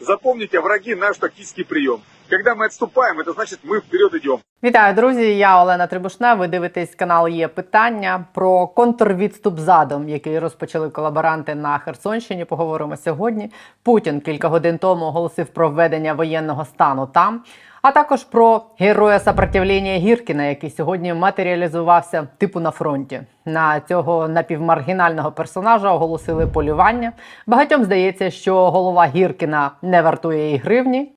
Запомните, враги наш тактический прием. Когда мы отступаем, это значит мы вперед идем. Вітаю, друзі! Я Олена Трибушна. Ви дивитесь канал Є питання про контрвідступ задом, який розпочали колаборанти на Херсонщині. Поговоримо сьогодні. Путін кілька годин тому оголосив про введення воєнного стану там, а також про героя сопротивлення Гіркіна, який сьогодні матеріалізувався типу на фронті. На цього напівмаргінального персонажа оголосили полювання. Багатьом здається, що голова Гіркіна не вартує і гривні.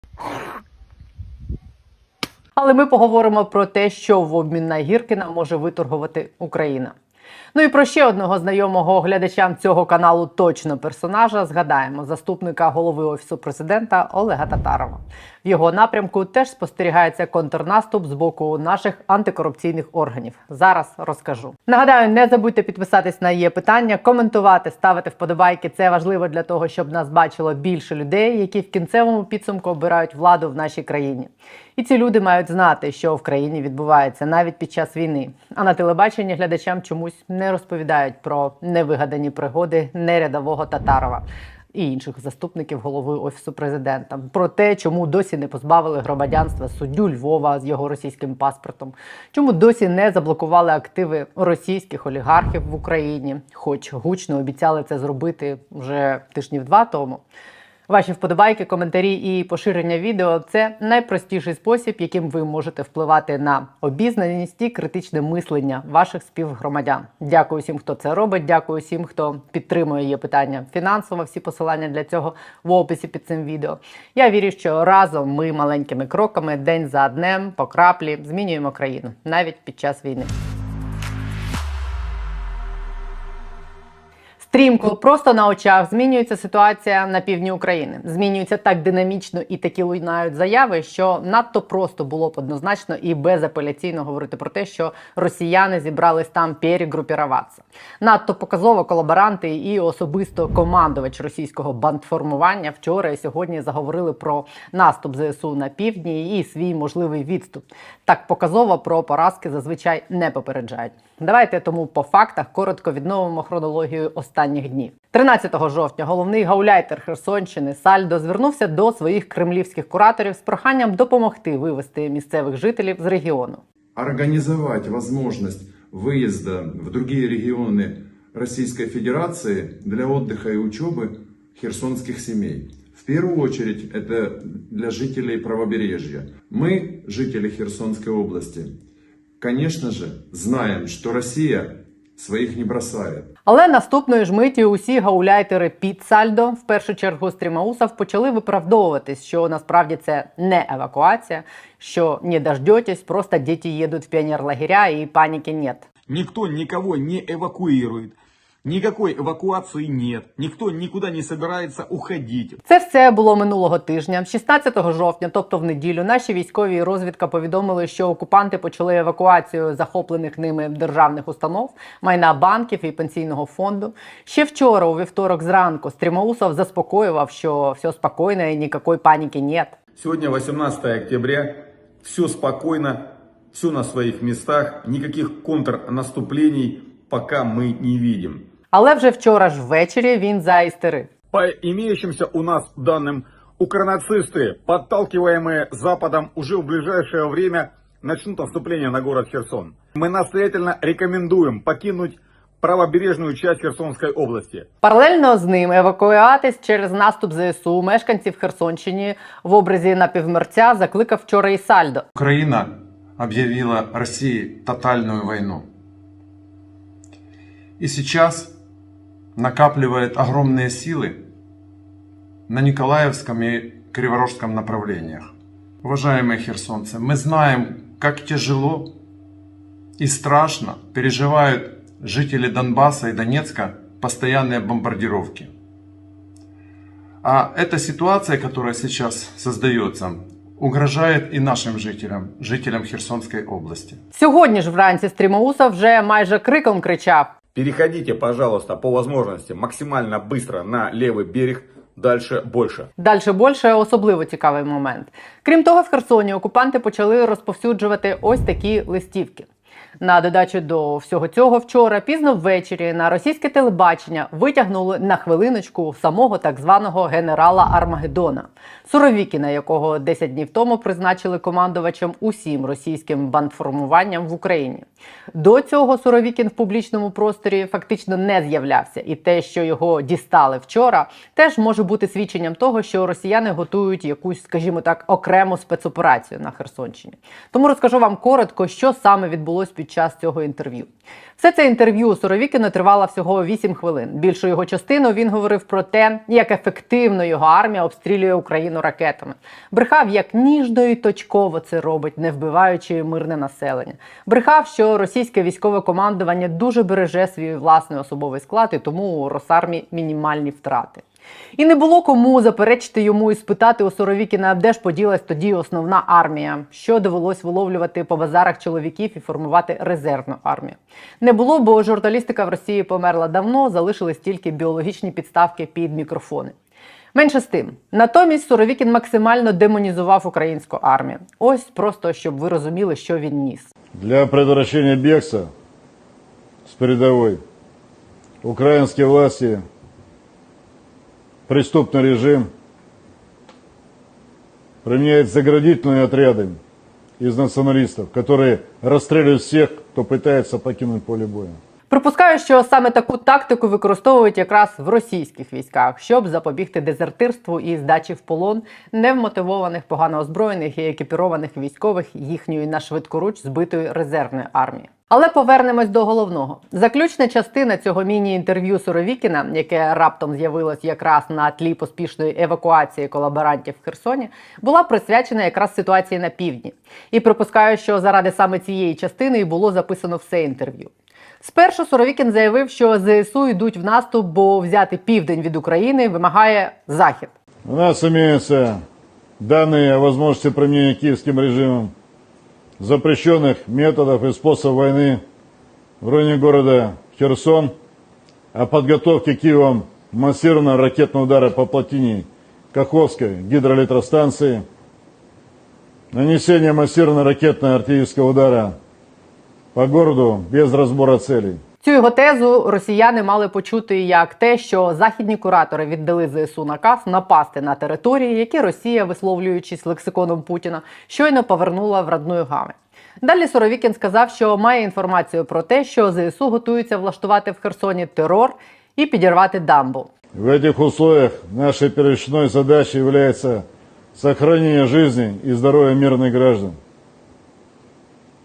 Але ми поговоримо про те, що в обмін на Гіркіна може виторгувати Україна. Ну і про ще одного знайомого глядачам цього каналу точно персонажа згадаємо заступника голови офісу президента Олега Татарова. В його напрямку теж спостерігається контрнаступ з боку наших антикорупційних органів. Зараз розкажу. Нагадаю, не забудьте підписатись на є питання, коментувати, ставити вподобайки. Це важливо для того, щоб нас бачило більше людей, які в кінцевому підсумку обирають владу в нашій країні. І ці люди мають знати, що в країні відбувається навіть під час війни. А на телебаченні глядачам чомусь не розповідають про невигадані пригоди нерядового Татарова і інших заступників голови офісу президента. Про те, чому досі не позбавили громадянства суддю Львова з його російським паспортом, чому досі не заблокували активи російських олігархів в Україні, хоч гучно обіцяли це зробити вже тижнів два тому. Ваші вподобайки, коментарі і поширення відео це найпростіший спосіб, яким ви можете впливати на обізнаність і критичне мислення ваших співгромадян. Дякую всім, хто це робить. Дякую всім, хто підтримує є питання фінансово. Всі посилання для цього в описі під цим відео. Я вірю, що разом ми маленькими кроками, день за днем, по краплі, змінюємо країну навіть під час війни. Стрімко, просто на очах змінюється ситуація на півдні України. Змінюється так динамічно і такі лунають заяви, що надто просто було б однозначно і безапеляційно говорити про те, що росіяни зібрались там перегрупіруватися. Надто показово колаборанти і особисто командувач російського бандформування вчора і сьогодні заговорили про наступ ЗСУ на півдні і свій можливий відступ. Так показово про поразки зазвичай не попереджають. Давайте тому по фактах коротко відновимо хронологію останніх днів. 13 жовтня головний гауляйтер Херсонщини Сальдо звернувся до своїх кремлівських кураторів з проханням допомогти вивести місцевих жителів з регіону. организовать возможность выезда в другие регионы Российской Федерации для отдыха и учебы херсонских семей. В первую очередь это для жителей правобережья. Мы, жители Херсонской области, конечно же, знаем, что Россия своих не бросает. Але наступної ж миті усі гауляйтери під Сальдо, в першу чергу стрімаусов, почали виправдовуватись, що насправді це не евакуація, що не дождетесь, просто діти їдуть в піонерлагеря і паніки нет. Ніхто нікого не эвакуирует. Никакой эвакуации нет. Никто никуда не собирается уходить. Це все було минулого тижня. 16 жовтня, тобто в неділю, наші військові і розвідка повідомили, що окупанти почали евакуацію захоплених ними державних установ, майна банків і пенсійного фонду. Ще вчора, у вівторок зранку, Стрімаусов заспокоював, що все спокійно і ніякої паніки нет. Сегодня 18 октября. Все спокойно. Все на своих местах. Никаких контрнаступлений пока мы не видим. Але вже вчора ж ввечері він заістерив. По имеющимся у нас данным, укронацисты, подталкиваемые Западом, уже в ближайшее время начнут наступление на город Херсон. Мы настоятельно рекомендуем покинуть правобережную часть Херсонской области. Паралельно з ним евакуюватись через наступ ЗСУ мешканців Херсонщини в образі напівмерця закликав вчора і Сальдо. Украина объявила России тотальную войну. И сейчас накапливает огромные силы на Николаевском и Криворожском направлениях. Уважаемые херсонцы, мы знаем, как тяжело и страшно переживают жители Донбасса и Донецка постоянные бомбардировки. А эта ситуация, которая сейчас создается, угрожает и нашим жителям, жителям Херсонской области. Сьогодні ж вранці Стрімаусов вже майже криком кричав: Переходите, пожалуйста, по возможности максимально быстро на левий берег, дальше больше. Дальше більше особливо цікавий момент. Крім того, в Херсоні окупанти почали розповсюджувати ось такі листівки. На додачу до всього цього вчора, пізно ввечері, на російське телебачення витягнули на хвилиночку самого так званого генерала Армагеддона, Суровікіна, якого 10 днів тому призначили командувачем усім російським бандформуванням в Україні. До цього Суровікін в публічному просторі фактично не з'являвся, і те, що його дістали вчора, теж може бути свідченням того, що росіяни готують якусь, скажімо так, окрему спецоперацію на Херсонщині. Тому розкажу вам коротко, що саме відбулось під час цього інтерв'ю. Все це інтерв'ю Суровікіна тривало всього 8 хвилин. Більшу його частину він говорив про те, як ефективно його армія обстрілює Україну ракетами. Брехав, як ніжно і точково це робить, не вбиваючи мирне населення. Брехав, що російське військове командування дуже береже свій власний особовий склад, і тому у Росармії мінімальні втрати. І не було кому заперечити йому і спитати у Соровікіна, де ж поділась тоді основна армія, що довелось виловлювати по базарах чоловіків і формувати резервну армію. Не було, бо журналістика в Росії померла давно, залишились тільки біологічні підставки під мікрофони. Менше з тим, натомість Суровікін максимально демонізував українську армію. Ось просто щоб ви розуміли, що він ніс. Для предотвращения бегства с передовой украинские власти, преступный режим применяет заградительные отряды из националистов, которые расстреливают всех, кто пытается покинуть поле боя. Припускаю, що саме таку тактику використовують якраз в російських військах, щоб запобігти дезертирству і здачі в полон невмотивованих, погано озброєних і екіпірованих військових їхньої на швидкоруч збитої резервної армії. Але повернемось до головного. Заключна частина цього міні-інтерв'ю Суровікіна, яке раптом з'явилось якраз на тлі поспішної евакуації колаборантів в Херсоні, була присвячена якраз ситуації на півдні. І припускаю, що заради саме цієї частини і було записано все інтерв'ю. Спершу Суровікін заявив, що ЗСУ йдуть в наступ, бо взяти південь від України вимагає Захід. У нас имеются данные о возможности применения киевским режимом запрещенных методов и способов войны в районе города Херсон, о подготовке Киевом массированного ракетного удара по плотине Каховской гидроэлектростанции, нанесение массированного ракетно-артиллерийского удара по городу без разбора целей. Цю його тезу росіяни мали почути як те, що західні куратори віддали ЗСУ наказ напасти на території, які Росія, висловлюючись лексиконом Путіна, щойно повернула в родную гавань. Далі Соровікін сказав, що має інформацію про те, що ЗСУ готуються влаштувати в Херсоні терор і підірвати дамбу. В этих условиях нашей первичной задачей является сохранение жизни и здоровья мирных граждан.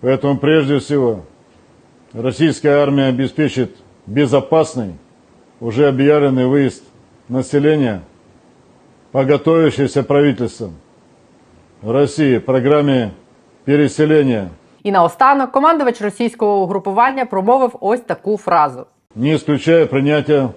Поэтому прежде всего российская армия обеспечит безопасный, уже объявленный выезд населения по готовящейся правительством России программе переселения І наостанок командувач російського угрупування промовив ось таку фразу: не исключая принятия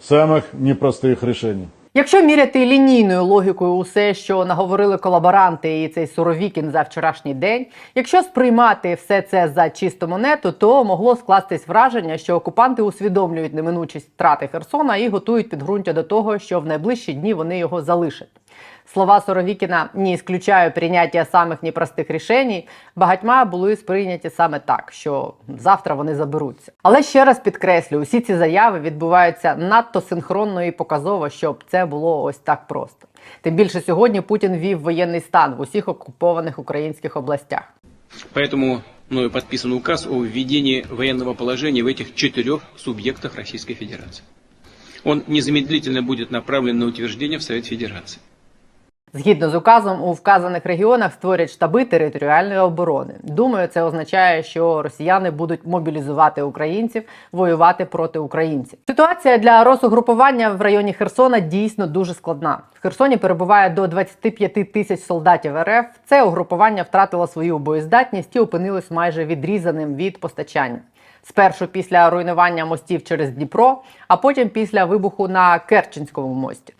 самых непростых решений. Якщо міряти лінійною логікою усе, що наговорили колаборанти і цей Суровікін за вчорашній день, якщо сприймати все це за чисту монету, то могло скластись враження, що окупанти усвідомлюють неминучість втрати Херсона і готують підґрунтя до того, що в найближчі дні вони його залишать. Слова Соровікіна не ісключаю прийняття самих непростих рішень, багатьма були сприйняті саме так, що завтра вони заберуться. Але ще раз підкреслю, усі ці заяви відбуваються надто синхронно і показово, щоб це було ось так просто. Тим більше сьогодні Путін ввів воєнний стан в усіх окупованих українських областях. Поэтому мною подписан указ о введении военного положения в этих четырех субъектах Российской Федерации. Он незамедлительно будет направлен на утверждение в Совет Федерации. Згідно з указом, у вказаних регіонах створять штаби територіальної оборони. Думаю, це означає, що росіяни будуть мобілізувати українців, воювати проти українців. Ситуація для розугрупування в районі Херсона дійсно дуже складна. В Херсоні перебуває до 25 тисяч солдатів РФ. Це угрупування втратило свою боєздатність і опинилось майже відрізаним від постачання. Спершу після руйнування мостів через Дніпро, а потім після вибуху на Керченському мості.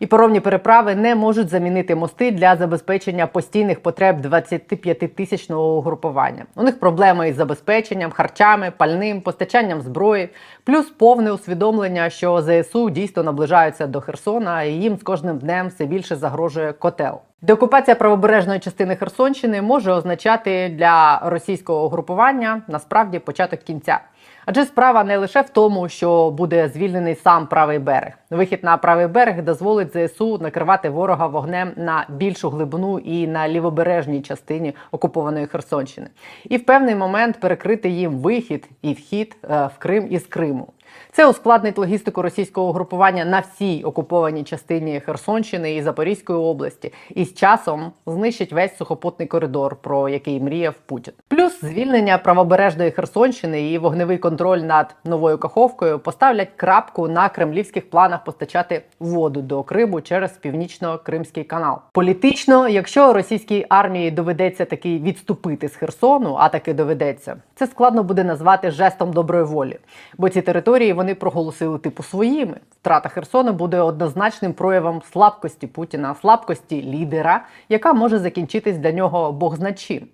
І поровні переправи не можуть замінити мости для забезпечення постійних потреб 25-тисячного угрупування. У них проблеми із забезпеченням, харчами, пальним, постачанням зброї, плюс повне усвідомлення, що ЗСУ дійсно наближаються до Херсона, і їм з кожним днем все більше загрожує котел. Деокупація правобережної частини Херсонщини може означати для російського угрупування насправді початок кінця. Адже справа не лише в тому, що буде звільнений сам правий берег. Вихід на правий берег дозволить ЗСУ накривати ворога вогнем на більшу глибину і на лівобережній частині окупованої Херсонщини, і в певний момент перекрити їм вихід і вхід е, в Крим із Криму. Це ускладнить логістику російського угрупування на всій окупованій частині Херсонщини і Запорізької області, і з часом знищить весь сухопутний коридор, про який мріяв Путін. Плюс звільнення правобережної Херсонщини і вогневий контроль над новою Каховкою поставлять крапку на кремлівських планах постачати воду до Криму через північно-кримський канал. Політично, якщо російській армії доведеться таки відступити з Херсону, а таки доведеться, це складно буде назвати жестом доброї волі, бо ці території вони проголосили типу своїми. Втрата Херсона буде однозначним проявом слабкості Путіна, слабкості лідера, яка може закінчитись для нього Бог чим.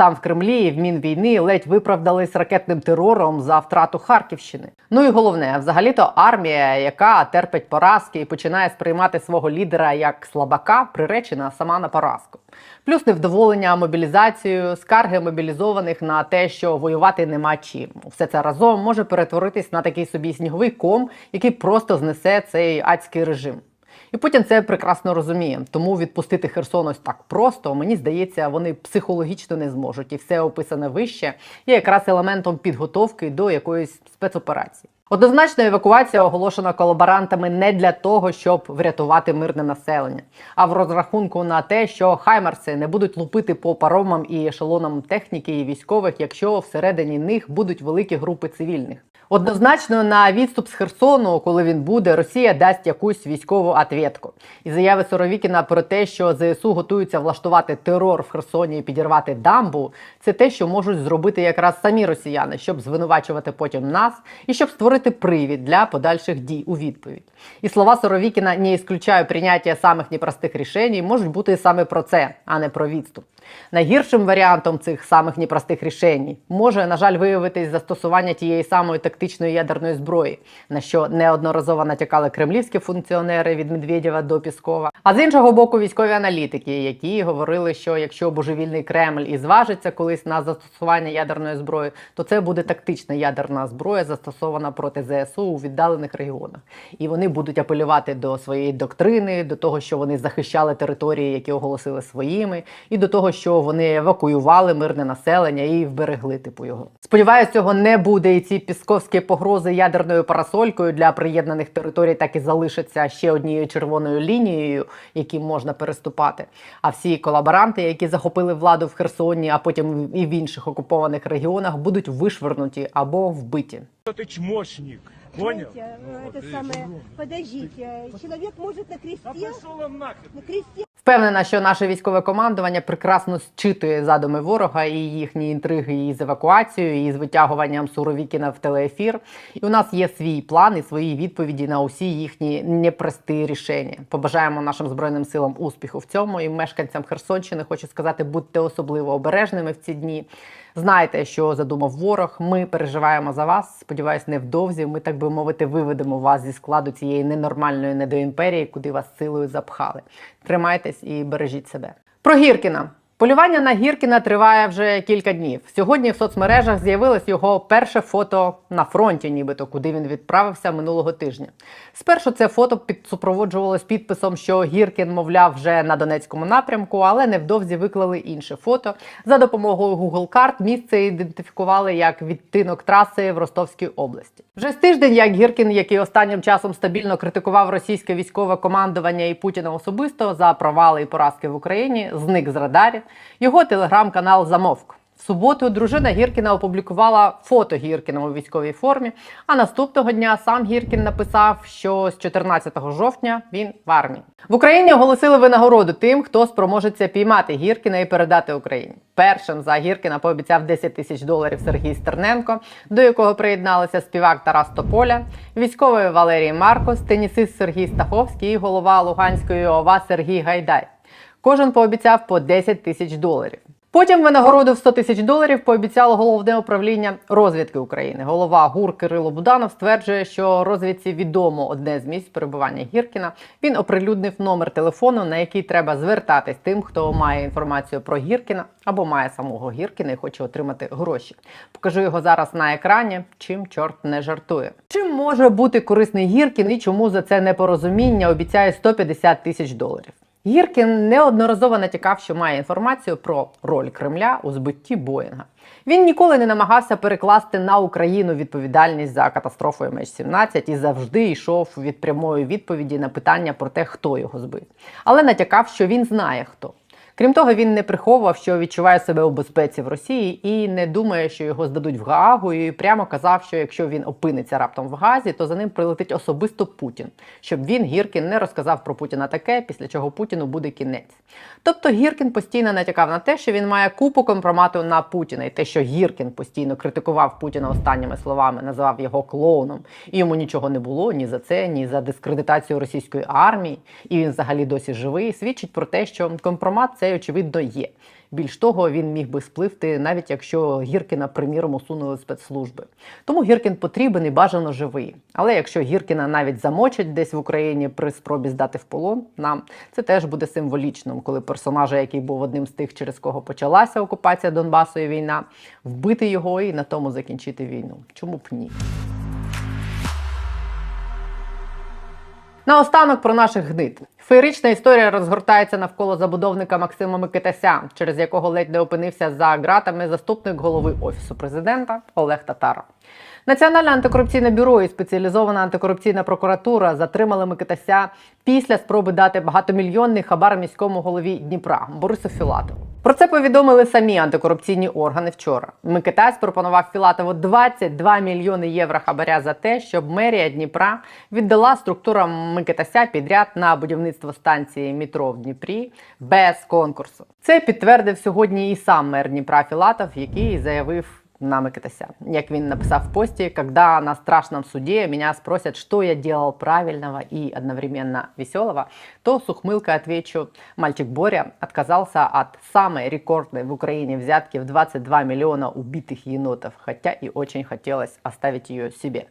Там в Кремлі в Мінвійни ледь виправдались ракетним терором за втрату Харківщини. Ну і головне, взагалі-то армія, яка терпить поразки і починає сприймати свого лідера як слабака, приречена сама на поразку. Плюс невдоволення мобілізацією, скарги мобілізованих на те, що воювати нема чим. Все це разом може перетворитись на такий собі сніговий ком, який просто знесе цей адський режим. І Путін це прекрасно розуміє. Тому відпустити Херсон ось так просто, мені здається, вони психологічно не зможуть. І все описане вище є якраз елементом підготовки до якоїсь спецоперації. Однозначно, евакуація оголошена колаборантами не для того, щоб врятувати мирне населення, а в розрахунку на те, що хаймерси не будуть лупити по паромам і ешелонам техніки і військових, якщо всередині них будуть великі групи цивільних. Однозначно на відступ з Херсону, коли він буде, Росія дасть якусь військову атвєтку. І заяви Соровікіна про те, що ЗСУ готуються влаштувати терор в Херсоні і підірвати дамбу, це те, що можуть зробити якраз самі росіяни, щоб звинувачувати потім нас і щоб створити привід для подальших дій у відповідь. І слова Соровікіна не ісключаю прийняття самих непростих рішень, можуть бути саме про це, а не про відступ. Найгіршим варіантом цих самих непростих рішень може, на жаль, виявитись застосування тієї самої тактичної ядерної зброї, на що неодноразово натякали кремлівські функціонери від Медведєва до Піскова. А з іншого боку, військові аналітики, які говорили, що якщо божевільний Кремль і зважиться колись на застосування ядерної зброї, то це буде тактична ядерна зброя, застосована проти ЗСУ у віддалених регіонах. І вони будуть апелювати до своєї доктрини, до того, що вони захищали території, які оголосили своїми, і до того, що вони евакуювали мирне населення і вберегли типу його. Сподіваюсь, цього не буде, і ці пісковські погрози ядерною парасолькою для приєднаних територій так і залишаться ще однією червоною лінією, які можна переступати. А всі колаборанти, які захопили владу в Херсоні, а потім і в інших окупованих регіонах, будуть вишвернуті або вбиті. ты чмошник. Понял? Знаете, э, это самое, подождите, человек может на Да кресте, пошел он нахрен. на кресте Впевнена, що наше військове командування прекрасно зчитує задуми ворога і їхні інтриги із евакуацією, і з витягуванням Суровікіна в телеефір. І у нас є свій план і свої відповіді на усі їхні непрості рішення. Побажаємо нашим збройним силам успіху в цьому. І мешканцям Херсонщини хочу сказати, будьте особливо обережними в ці дні. Знайте, що задумав ворог. Ми переживаємо за вас. Сподіваюсь, невдовзі ми, так би мовити, виведемо вас зі складу цієї ненормальної недоімперії, куди вас силою запхали. Тримайтесь і бережіть себе. Про Гіркіна. Полювання на Гіркіна триває вже кілька днів. Сьогодні в соцмережах з'явилось його перше фото на фронті, нібито куди він відправився минулого тижня. Спершу це фото підсупроводжувалось підписом, що Гіркін, мовляв, вже на Донецькому напрямку, але невдовзі виклали інше фото. За допомогою Google карт місце ідентифікували як відтинок траси в Ростовській області. Вже з тиждень, як Гіркін, який останнім часом стабільно критикував російське військове командування і Путіна особисто за провали і поразки в Україні, зник з радарів. Його телеграм-канал замовк. В суботу дружина Гіркіна опублікувала фото Гіркіна у військовій формі. А наступного дня сам Гіркін написав, що з 14 жовтня він в армії. В Україні оголосили винагороду тим, хто спроможеться піймати Гіркіна і передати Україні. Першим за Гіркіна пообіцяв 10 тисяч доларів Сергій Стерненко, до якого приєдналися співак Тарас Тополя, військовий Валерій Маркос, тенісист Сергій Стаховський і голова Луганської ОВА Сергій Гайдай. Кожен пообіцяв по 10 тисяч доларів. Потім винагороду в 100 тисяч доларів пообіцяло головне управління розвідки України. Голова ГУР Кирило Буданов стверджує, що розвідці відомо одне з місць перебування Гіркіна. Він оприлюднив номер телефону, на який треба звертатись тим, хто має інформацію про Гіркіна або має самого Гіркіна і хоче отримати гроші. Покажу його зараз на екрані. Чим чорт не жартує. Чим може бути корисний Гіркін і чому за це непорозуміння обіцяє 150 тисяч доларів? Гіркін неодноразово натякав, що має інформацію про роль Кремля у збитті Боїнга. Він ніколи не намагався перекласти на Україну відповідальність за катастрофу MH17 і завжди йшов від прямої відповіді на питання про те, хто його збив. Але натякав, що він знає хто. Крім того, він не приховував, що відчуває себе у безпеці в Росії і не думає, що його здадуть в Гаагу. І прямо казав, що якщо він опиниться раптом в Газі, то за ним прилетить особисто Путін, щоб він Гіркін не розказав про Путіна таке, після чого Путіну буде кінець. Тобто Гіркін постійно натякав на те, що він має купу компромату на Путіна, і те, що Гіркін постійно критикував Путіна останніми словами, називав його клоуном, і йому нічого не було ні за це, ні за дискредитацію російської армії, і він взагалі досі живий, свідчить про те, що компромат цей очевидно є. Більш того, він міг би спливти, навіть якщо Гіркіна, приміром, усунули спецслужби. Тому Гіркін потрібен і бажано живий. Але якщо Гіркіна навіть замочать десь в Україні при спробі здати в полон, нам це теж буде символічним, коли персонажа, який був одним з тих, через кого почалася окупація Донбасу і війна, вбити його і на тому закінчити війну. Чому б ні? Наостанок про наших гнид. Феєрична історія розгортається навколо забудовника Максима Микитася, через якого ледь не опинився за ґратами заступник голови офісу президента Олег Татаров. Національне антикорупційне бюро і спеціалізована антикорупційна прокуратура затримали Микитася після спроби дати багатомільйонний хабар міському голові Дніпра Борису Філатову. Про це повідомили самі антикорупційні органи вчора. Микитась пропонував Філатову 22 мільйони євро хабаря за те, щоб мерія Дніпра віддала структурам Микитася підряд на будівництво станції метро в Дніпрі без конкурсу. Це підтвердив сьогодні і сам мер Дніпра Філатов, який заявив на Микитася. Як він написав в пості, когда на страшном суде меня спросят, что я делал правильного и одновременно веселого, то с ухмылкой отвечу, мальчик Боря отказался от самой рекордной в Украине взятки в 22 миллиона убитых енотов, хотя и очень хотелось оставить ее себе.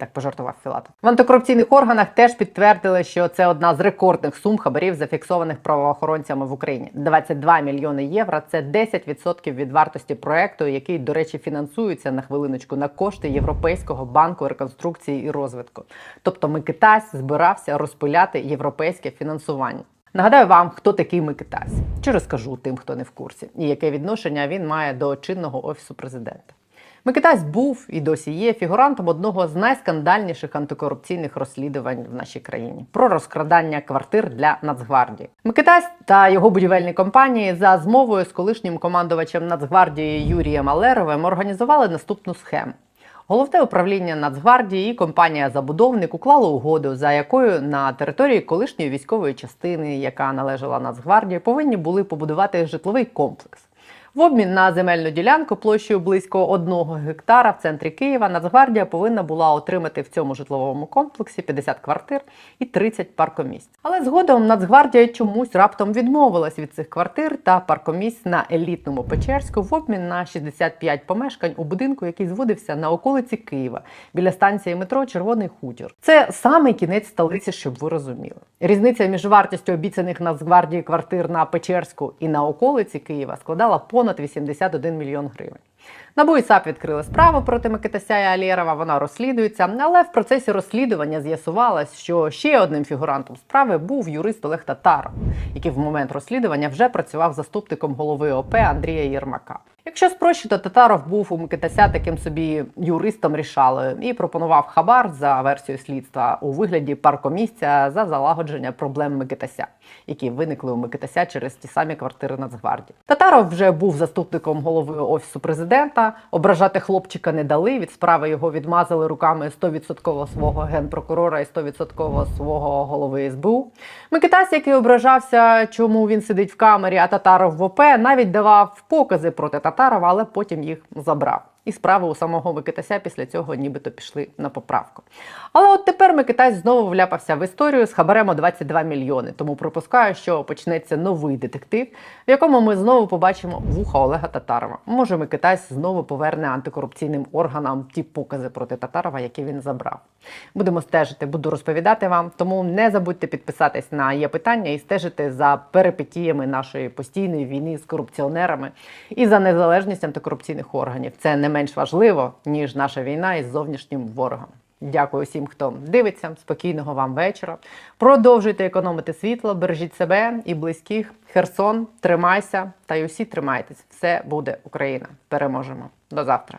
Так пожартував Філатов. В антикорупційних органах теж підтвердили, що це одна з рекордних сум хабарів, зафіксованих правоохоронцями в Україні. 22 мільйони євро це 10% від вартості проекту, який, до речі, фінансується на хвилиночку на кошти Європейського банку реконструкції і розвитку. Тобто Микитась збирався розпиляти європейське фінансування. Нагадаю вам, хто такий Микитась, чи розкажу тим, хто не в курсі, і яке відношення він має до чинного офісу президента. Микитась був і досі є фігурантом одного з найскандальніших антикорупційних розслідувань в нашій країні про розкрадання квартир для Нацгвардії. Микитась та його будівельні компанії за змовою з колишнім командувачем Нацгвардії Юрієм Алеровим організували наступну схему. Головне управління Нацгвардії і компанія Забудовник уклали угоду, за якою на території колишньої військової частини, яка належала Нацгвардії, повинні були побудувати житловий комплекс. В обмін на земельну ділянку площею близько одного гектара в центрі Києва Нацгвардія повинна була отримати в цьому житловому комплексі 50 квартир і 30 паркомісць. Але згодом Нацгвардія чомусь раптом відмовилась від цих квартир та паркомісць на елітному Печерську в обмін на 65 помешкань у будинку, який зводився на околиці Києва біля станції метро Червоний Хутір. Це самий кінець столиці, щоб ви розуміли. Різниця між вартістю обіцяних Нацгвардії квартир на Печерську і на околиці Києва складала понад 81 мільйон гривень. НАБУ і САП відкрили справу проти Микитася і Алєрова. Вона розслідується, але в процесі розслідування з'ясувалось, що ще одним фігурантом справи був юрист Олег Татаров, який в момент розслідування вже працював заступником голови ОП Андрія Єрмака. Якщо спрощено, Татаров був у Микитася таким собі юристом рішалою і пропонував хабар за версією слідства у вигляді паркомісця за залагодження проблем Микитася, які виникли у Микитася через ті самі квартири Нацгвардії. Татаров вже був заступником голови офісу президента. Ображати хлопчика не дали. Від справи його відмазали руками 100% свого генпрокурора і 100% свого голови СБУ. Микитась, який ображався, чому він сидить в камері, а Татаров в ОП, навіть давав покази проти Татарова, але потім їх забрав. І справи у самого Микитася після цього нібито пішли на поправку. Але от тепер Микитась знову вляпався в історію з хабарем у 22 мільйони. Тому припускаю, що почнеться новий детектив, в якому ми знову побачимо вуха Олега Татарова. Може, Микитась знову поверне антикорупційним органам ті покази проти Татарова, які він забрав. Будемо стежити, буду розповідати вам. Тому не забудьте підписатись на є питання і стежити за перипетіями нашої постійної війни з корупціонерами і за незалежність антикорупційних органів. Це не менш важливо ніж наша війна із зовнішнім ворогом. Дякую всім, хто дивиться. Спокійного вам вечора. Продовжуйте економити світло, бережіть себе і близьких. Херсон, тримайся та й усі тримайтесь. Все буде Україна. Переможемо. До завтра.